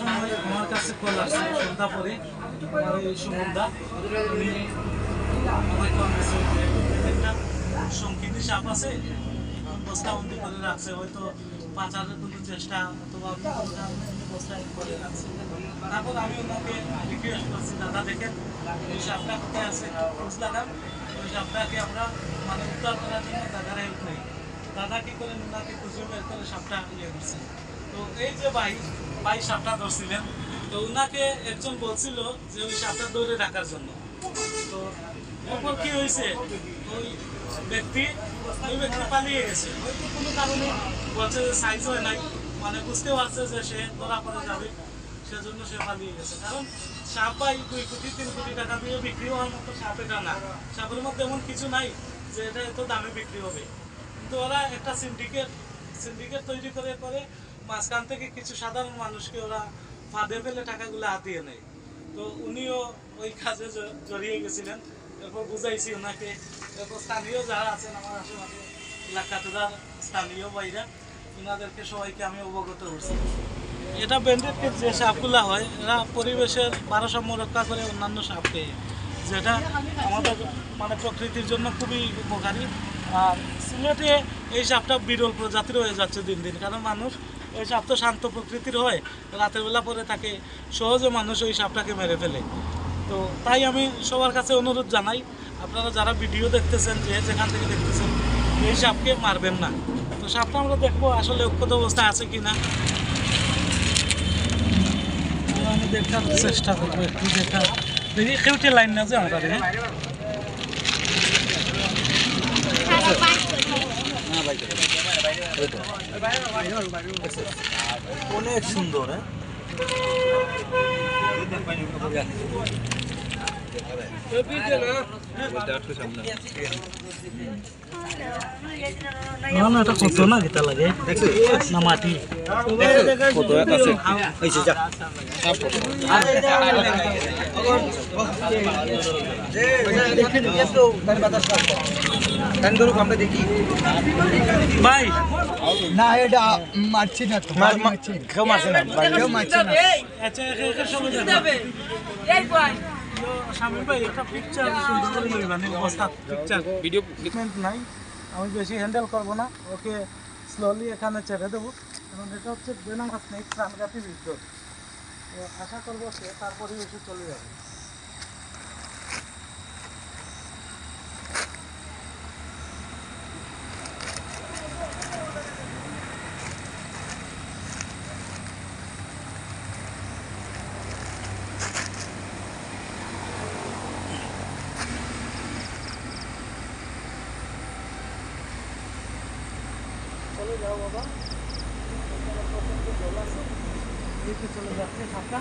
সময় আমার কাছে কল আসছে সন্ধ্যা পরে আমার সুমন্দা কল একটা সংকীর্ণ সাপ আছে বস্তাবন্দি করে রাখছে, হয়তো পাচারের কোনো চেষ্টা অথবা বস্তায় করে রাখছে। তারপর আমি ওনাকে রিকোয়েস্ট করছি, দাদা, দেখেন ওই সাপটা কোথায় আছে? খোঁজ লাগান ওই সাপটাকে আমরা মানে উদ্ধার করার জন্য দাদার হেল্প নেই। দাদা কি করেন ওনাকে খুঁজে বের করে সাপটা ইয়ে করছে। তো এই যে ভাই ভাই সাপটা ধরছিলেন, তো ওনাকে একজন বলছিল যে ওই সাপটা দৌড়ে রাখার জন্য। তো এরপর কি হয়েছে? ওই ব্যক্তি ওই ব্যক্তি পালিয়ে গেছে। কোনো কারণে বলছে যে সাইজ হয় নাই মানে বুঝতে পারছে যে সে ধরা পড়ে যাবে, সেজন্য সে পালিয়ে গেছে। কারণ সাপ পাই দুই কোটি, তিন কোটি টাকা দিয়ে বিক্রি হওয়ার মতো সাপ এটা না। সাপের মধ্যে এমন কিছু নাই যে এটা এত দামে বিক্রি হবে। কিন্তু ওরা একটা সিন্ডিকেট সিন্ডিকেট তৈরি করে করে মাঝখান থেকে কিছু সাধারণ মানুষকে ওরা ফাঁদে ফেলে টাকাগুলো হাতিয়ে নেয়। তো উনিও ওই কাজে জড়িয়ে গেছিলেন। এরপর বুঝাইছি ওনাকে। এরপর স্থানীয় যারা আছেন আমার আশেপাশে এলাকাতে যারা স্থানীয় বাইরা ওনাদেরকে সবাইকে আমি অবগত করছি। এটা ব্যান্ডেড যে সাপগুলা হয়, এরা পরিবেশের ভারসাম্য রক্ষা করে অন্যান্য সাপকে যেটা আমাদের মানে প্রকৃতির জন্য খুবই উপকারী। আর সিলেটে এই সাপটা বিরল প্রজাতির হয়ে যাচ্ছে দিন দিন। কারণ মানুষ এই সাপ তো শান্ত প্রকৃতির হয়, রাতের বেলা পরে তাকে সহজে মানুষ ওই সাপটাকে মেরে ফেলে। তো তাই আমি সবার কাছে অনুরোধ জানাই, আপনারা যারা ভিডিও দেখতেছেন, যে যেখান থেকে দেখতেছেন, এই সাপকে মারবেন না। তো সাপটা আমরা দেখব আসলে অক্ষত অবস্থা আছে কি না আমি দেখার চেষ্টা করব, একটু দেখা দেখি লাইন না যে আমার হ্যাঁ অনেক সুন্দর হ্যাঁ? না না এটা কত না গীতা লাগে। না মাটি। কত আছে? এই যে ভাই। না এটা মারছি না তো। কেউ মারছে না। কেউ মারছে না। আচ্ছা একে একে স্বামী ভাই। একটা পিকচার সুন্দর করে লইবানি অবস্থা পিকচার ভিডিও নাই। আমি বেশি হ্যান্ডেল করব না। ওকে স্লোলি এখানে ছেড়ে দেবো। কারণ এটা হচ্ছে বেনামা স্নেক প্রাণঘাতী বিদ্যুৎ তো আশা করব সে তার পরিবেশে চলে যাবে। যাও বাবা চলে যাচ্ছে ঢাকা